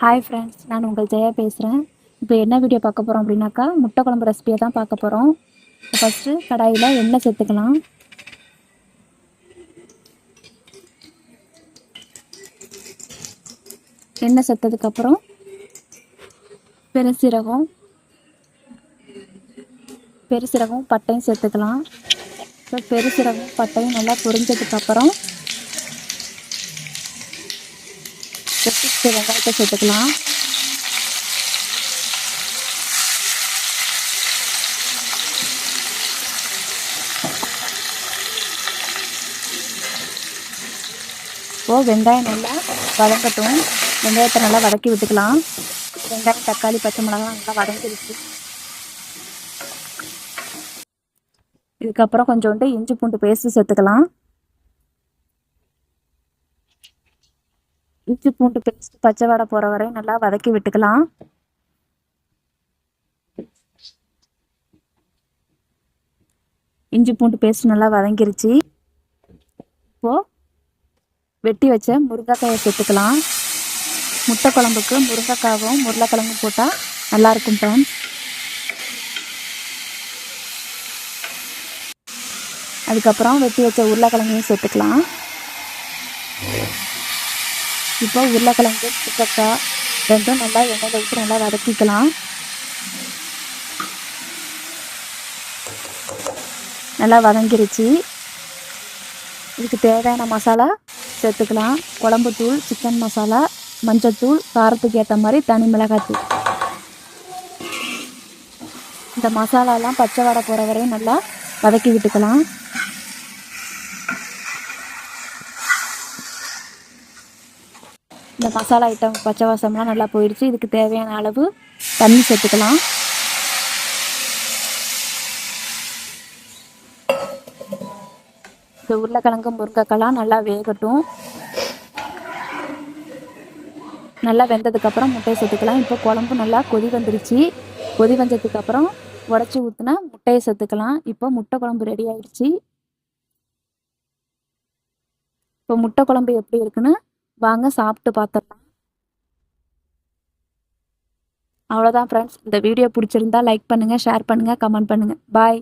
Hi friends நான் உங்கள் ஜெயா பேசுகிறேன் இப்போ என்ன வீடியோ பார்க்க போகிறோம் அப்படின்னாக்கா முட்டை குழம்பு ரெசிபியை தான் பார்க்க போகிறோம் ஃபஸ்ட்டு கடாயில் எண்ணெய் சேர்த்துக்கலாம். எண்ணெய் சேர்த்ததுக்கப்புறம் பெருசீரகம் பெருசீரகம் பட்டையும் சேர்த்துக்கலாம். இப்போ பெருசீரகம் பட்டையும் நல்லா பொரிஞ்சதுக்கப்புறம் வெட்டி வெங்காயத்தை சேர்த்துக்கலாம் இப்போது வெங்காயம் நல்லா வதங்கட்டும். வெங்காயத்தை நல்லா வதக்கி விட்டுக்கலாம். வெங்காயம் தக்காளி பச்சை மிளகாய் நல்லா வதங்கிடுச்சு. இதுக்கப்புறம் கொஞ்சோண்டு இஞ்சி பூண்டு பேஸ்ட்டு சேர்த்துக்கலாம். இஞ்சி பூண்டு பேஸ்ட் பச்சை வடை போகிற வரையும் நல்லா வதக்கி விட்டுக்கலாம். இஞ்சி பூண்டு பேஸ்ட் நல்லா வதங்கிருச்சு. இப்போது வெட்டி வச்ச முருங்கைக்காயை சேர்த்துக்கலாம். முட்டை குழம்புக்கு முருங்கைக்காவும் உருளைக்கிழங்கும் போட்டால் நல்லாயிருக்கும் ஃப்ரெண்ட்ஸ் அதுக்கப்புறம் வெட்டி வச்ச உருளைக்கிழங்கையும் சேர்த்துக்கலாம். இப்போ உருளைக்கிழங்கு முருங்கைக்காய் ரெண்டும் நல்லா எண்ணெயில் ஊற்றி நல்லா வதக்கிக்கலாம். நல்லா வதங்கிருச்சு. இதுக்கு தேவையான மசாலா சேர்த்துக்கலாம். குழம்புத்தூள் சிக்கன் மசாலா மஞ்சத்தூள் காரத்துக்கு ஏற்ற மாதிரி தனி மிளகாத்தூள் இந்த மசாலாலாம் பச்சை வடை போகிற வரையும் நல்லா வதக்கி விட்டுக்கலாம். இந்த மசாலா ஐட்டம் பச்சை வாசம்லாம் நல்லா போயிடுச்சு. இதுக்கு தேவையான அளவு தண்ணி சேர்த்துக்கலாம். இந்த உருளைக்கிழங்கு முருங்கைக்கெல்லாம் நல்லா வேகட்டும். நல்லா வெந்ததுக்கப்புறம் முட்டையை சேர்த்துக்கலாம். இப்போ குழம்பு நல்லா கொதி வந்துருச்சு. கொதி வந்ததுக்கப்புறம் உடச்சி ஊற்றினா முட்டையை சேர்த்துக்கலாம். இப்போ முட்டை குழம்பு ரெடி ஆயிடுச்சு. இப்போ முட்டை குழம்பு எப்படி இருக்குன்னு வாங்க சாப்பிட்டு பார்த்துடலாம் அவ்வளோதான் ஃப்ரெண்ட்ஸ் இந்த வீடியோ பிடிச்சிருந்தா லைக் பண்ணுங்கள் ஷேர் பண்ணுங்கள் கமெண்ட் பண்ணுங்கள் பாய்